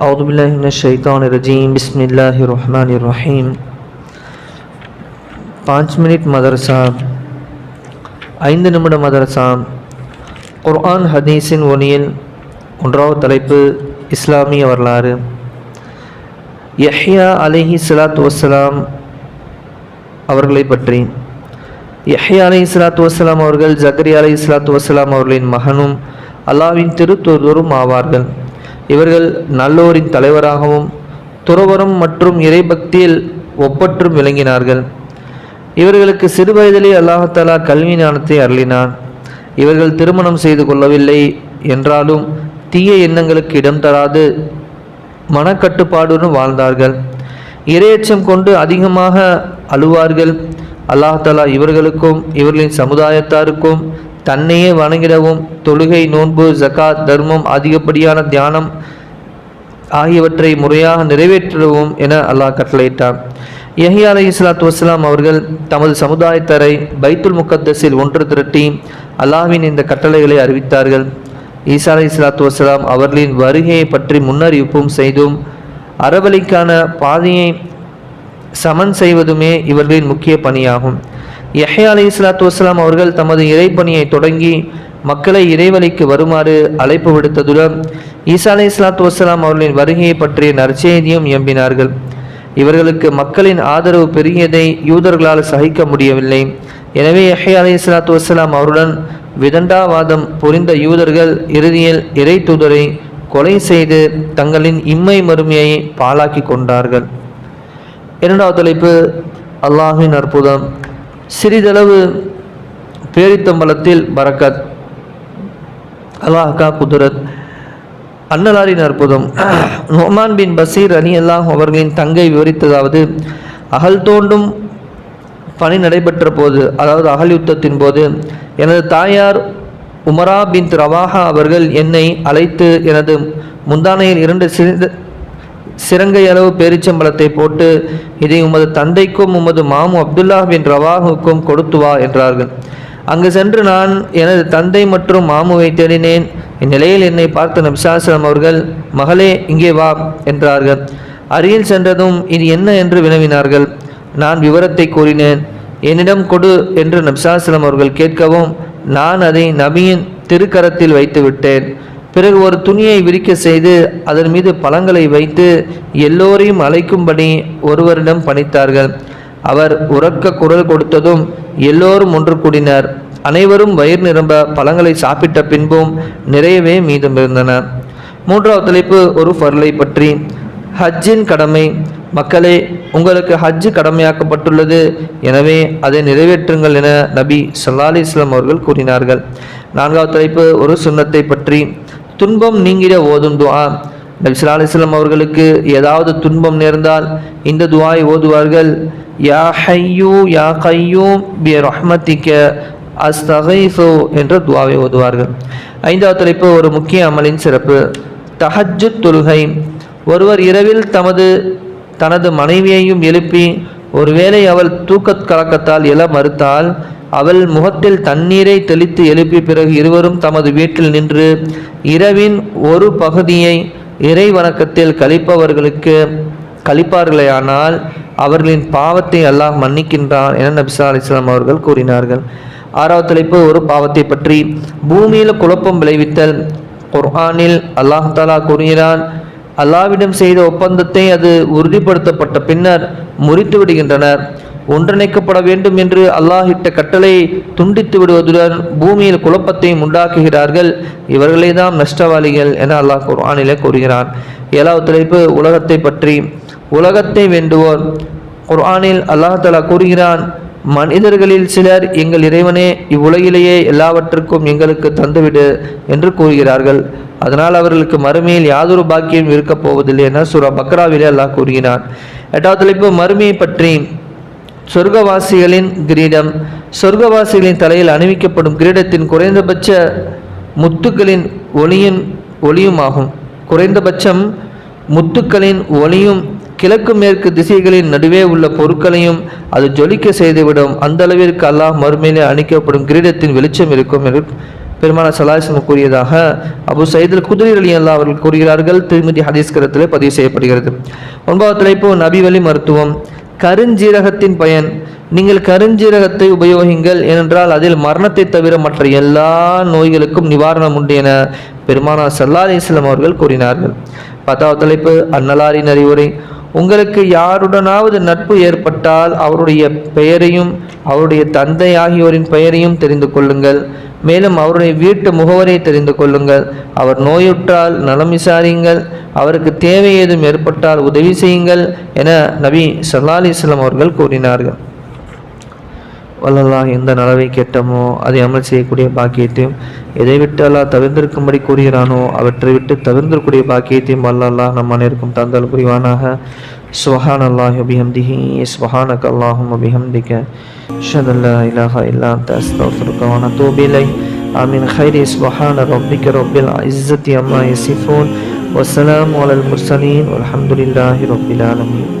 أعوذ بالله من الشيطان الرجيم بسم الله الرحمن الرحيم Panch minute மதரசா ஐந்து நிமிட மதரசா குர்ஆன் ஹதீஸின் ஒனியில் ஒன்றாவது தலைப்பு இஸ்லாமிய வரலாறு யஹ்யா அலிஹி சலாத்து வசலாம் அவர்களை பற்றி யஹ்யா அலி இஸ்லாத்து வசலாம் அவர்கள் ஜக்கரியா அலி இஸ்லாத்து வசலாம் அவர்களின் மகனும் அல்லாவின் திருத்தூதரும் ஆவார்கள் இவர்கள் நல்லோரின் தலைவராகவும் துறவரம் மற்றும் இறைபக்தியில் ஒப்பற்றும் விளங்கினார்கள். இவர்களுக்கு சிறு வயதிலே அல்லாஹாலா கல்வி ஞானத்தை அருளினான். இவர்கள் திருமணம் செய்து கொள்ளவில்லை என்றாலும் தீய எண்ணங்களுக்கு இடம் தராது மனக்கட்டுப்பாடுடன் வாழ்ந்தார்கள். இரையச்சம் கொண்டு அதிகமாக அழுவார்கள். அல்லாஹாலா இவர்களுக்கும் இவர்களின் சமுதாயத்தாருக்கும் தன்னையே வணங்கிடவும் தொழுகை நோன்பு ஜகாத் தர்மம் அதிகப்படியான தியானம் ஆகியவற்றை முறையாக நிறைவேற்றவும் என அல்லாஹ் கட்டளையிட்டார் யஹி அலி இஸ்லாத்து வஸ்லாம் அவர்கள் தமது சமுதாயத்தரை பைத்துல் முகத்தஸில் ஒன்று திரட்டி அல்லாஹ்வின் இந்த கட்டளைகளை அறிவித்தார்கள். ஈசா அலி இஸ்லாத்து வஸ்லாம் அவர்களின் வருகையை பற்றி முன்னறிவிப்பும் செய்தும் அறவழிக்கான பாதையை சமன் செய்வதுமே இவர்களின் முக்கிய பணியாகும். யஹ்யா அலி இஸ்லாத்து வஸ்லாம் அவர்கள் தமது இறைப்பணியை தொடங்கி மக்களை இறைவழிக்கு வருமாறு அழைப்பு விடுத்ததுடன் ஈசா அலி இஸ்லாத்து வஸ்லாம் அவர்களின் வருகையை பற்றிய நற்செய்தியும் எம்பினார்கள். இவர்களுக்கு மக்களின் ஆதரவு பெருகியதை யூதர்களால் சகிக்க முடியவில்லை. எனவே யஹ்யா அலி இஸ்லாத்து வஸ்லாம் அவருடன் விதண்டாவாதம் புரிந்த யூதர்கள் இறுதியில் இறை தூதரை கொலை செய்து தங்களின் இம்மை மறுமையை பாழாக்கி கொண்டார்கள். இரண்டாவது தலைப்பு அல்லாஹின் அற்புதம். சிறிதளவு பேரித்தம்பலத்தில் பரக்கத். அல்லாஹா குதிரத். அன்னலாரின் அற்புதம். நொமான் பின் பசீர் அணி அல்லாஹ் அவர்களின் தங்கை விவரித்ததாவது அகல் தோண்டும் பணி நடைபெற்ற போது அதாவது அகல் யுத்தத்தின் போது எனது தாயார் உமரா பின் ரவாஹா அவர்கள் என்னை அழைத்து எனது முந்தானையில் இரண்டு சிறிது சிறங்கை அளவு பேரிச்சம்பளத்தை போட்டு இதை உமது தந்தைக்கும் உமது மாமு அப்துல்லா பின் ரவாஹுக்கும் கொடுத்து வா என்றார்கள். அங்கு சென்று நான் எனது தந்தை மற்றும் மாமுவை தேடினேன். இந்நிலையில் என்னை பார்த்த நபிசாசலம் அவர்கள் மகளே இங்கே வா என்றார்கள். அருகில் சென்றதும் இது என்ன? என்று வினவினார்கள். நான் விவரத்தை கூறினேன். என்னிடம் கொடு என்று நபிசாசலம் அவர்கள் கேட்கவும் நான் அதை நபியின் திருக்கரத்தில் வைத்து விட்டேன் பிறகு ஒரு துணியை விரிக்க செய்து அதன் மீது பழங்களை வைத்து எல்லோரையும் அழைக்கும்படி ஒருவரிடம் பணித்தார்கள். அவர் உறக்க குரல் கொடுத்ததும் எல்லோரும் ஒன்று கூடினர். அனைவரும் வயிறு நிரம்ப பழங்களை சாப்பிட்ட பின்பும் நிறையவே மீதம் இருந்தன. மூன்றாவது தலைப்பு ஒரு ஃபர்லை பற்றி. ஹஜ்ஜின் கடமை. மக்களே உங்களுக்கு ஹஜ்ஜு கடமையாக்கப்பட்டுள்ளது. எனவே அதை நிறைவேற்றுங்கள் என நபி சல்லா அலி இஸ்லாம் அவர்கள் கூறினார்கள். நான்காவது தலைப்பு ஒரு சுண்ணத்தை பற்றி. துன்பம் நீங்கிட ஓதும் துவா. நபிசுல்லா அலிஸ்லாம் அவர்களுக்கு ஏதாவது துன்பம் நேர்ந்தால் இந்த துவாயை ஓதுவார்கள். யா ஹையூ யா கையூம் பி ரஹ்மத்திக்க அஸ்தகைசோ என்ற துவாவை ஓதுவார்கள். ஐந்தாவது தலைப்பு ஒரு முக்கிய அமலின் சிறப்பு. தஹஜு தொழுகை. ஒருவர் இரவில் தமது தனது மனைவியையும் எழுப்பி ஒருவேளை அவள் தூக்கத் கலக்கத்தால் எழ மறுத்தால் அவள் முகத்தில் தண்ணீரை தெளித்து எழுப்பிய பிறகு இருவரும் தமது வீட்டில் நின்று இரவின் ஒரு பகுதியை இறை வணக்கத்தில் கழிப்பவர்களுக்கு கழிப்பார்களேயானால் அவர்களின் பாவத்தை அல்லாஹ் மன்னிக்கின்றான் என நபிசா அலிஸ்லாம் அவர்கள் கூறினார்கள். ஆறாவது தலைப்பு ஒரு பாவத்தை பற்றி. பூமியில் குழப்பம் விளைவித்தல். குர்ஆனில் அல்லாஹ் தாலா கூறுகிறான் அல்லாவிடம் செய்த ஒப்பந்தத்தை அது உறுதிப்படுத்தப்பட்ட பின்னர் முறித்து விடுகின்றனர். ஒன்றிணைக்கப்பட வேண்டும் என்று அல்லாஹ் கட்டளையை கட்டளை துண்டித்து விடுவதுடன் பூமியில் குழப்பத்தையும் உண்டாக்குகிறார்கள். இவர்களே தான் நஷ்டவாளிகள் என அல்லாஹ் குர்ஆனிலே கூறுகிறான். ஏழாவது தலைப்பு உலகத்தை பற்றி. உலகத்தை வேண்டுவோர். குர்ஆனில் அல்லாஹ் தலா கூறுகிறான் மனிதர்களில் சிலர் எங்கள் இறைவனே இவ்வுலகிலேயே எல்லாவற்றுக்கும் எங்களுக்கு தந்துவிடு என்று கூறுகிறார்கள். அதனால் அவர்களுக்கு மறுமையில் யாதொரு பாக்கியம் இருக்கப் போவதில்லை என சுரா பக்ராவிலே அல்லாஹ் கூறுகிறான். எட்டாவது தலைப்பு மறுமையை பற்றி. சொர்க்கவாசிகளின் கிரீடம் சொர்க்கவாசிகளின் தலையில் அணிவிக்கப்படும் கிரீடத்தின் குறைந்தபட்ச முத்துக்களின் ஒளியின் ஒளியுமாகும். குறைந்தபட்சம் முத்துக்களின் ஒளியும் கிழக்கு மேற்கு திசைகளின் நடுவே உள்ள பொருட்களையும் அது ஜொலிக்க செய்துவிடும். அந்த அளவிற்கு அல்லாஹ் மறுமையிலே அணிக்கப்படும் கிரீடத்தின் வெளிச்சம் இருக்கும் என்று பெருமான சலாஹம் கூறியதாக அபு சயீதுல் குதிரை அலி அல்லா அவர்கள் கூறுகிறார்கள். திருமதி ஹதீஸ்கரத்தில் பதிவு செய்யப்படுகிறது. ஒன்பதாவது தலைப்பு நபி வழி மருத்துவம். கருஞ்சீரகத்தின் பயன். நீங்கள் கருஞ்சீரகத்தை உபயோகிங்கள் ஏனென்றால் அதில் மரணத்தை தவிர மற்ற எல்லா நோய்களுக்கும் நிவாரணம் உண்டு என பெருமானா சல்லா அவர்கள் கூறினார்கள். பத்தாவது தலைப்பு அன்னலாரின் அறிவுரை. உங்களுக்கு யாருடனாவது நட்பு ஏற்பட்டால் அவருடைய பெயரையும் அவருடைய தந்தை ஆகியோரின் பெயரையும் தெரிந்து கொள்ளுங்கள். மேலும் அவருடைய வீட்டு முகவரை தெரிந்து கொள்ளுங்கள். அவர் நோயுற்றால் நலம் விசாரியுங்கள். அவருக்கு தேவை ஏதும் ஏற்பட்டால் உதவி செய்யுங்கள் என நபி சல்லா அலிஸ்லாம் அவர்கள் கூறினார்கள். வல்லல்லாஹ் எந்த நலவை கெட்டமோ அதை அமல் செய்யக்கூடிய பாக்கியத்தையும் எதை விட்டு அல்லாஹ் தவிர்ந்திருக்கும்படி கூறுகிறானோ அவற்றை விட்டு தவிர்ந்திருக்கூடிய பாக்கியத்தையும் வல்லல்லாஹ் நம் அனைவருக்கும் தந்தல் புரிவானாக. சுஹான் அல்லாஹ் அபிஹம்திஹி சுஹானக் அல்லாஹும் அபிஹம்திக ஷதல்லா இலாஹா இல்லா தஸ்தோஃபுருக்கான தூபிலை ஆமீன். ஹைரி சுஹான ரப்பிக்க ரப்பில் இஸ்ஸத்தி அம்மா யசிஃபூன் வசலாம் அலல் முர்சலீன் அலமதுல்லாஹி ரப்பில் ஆலமீன்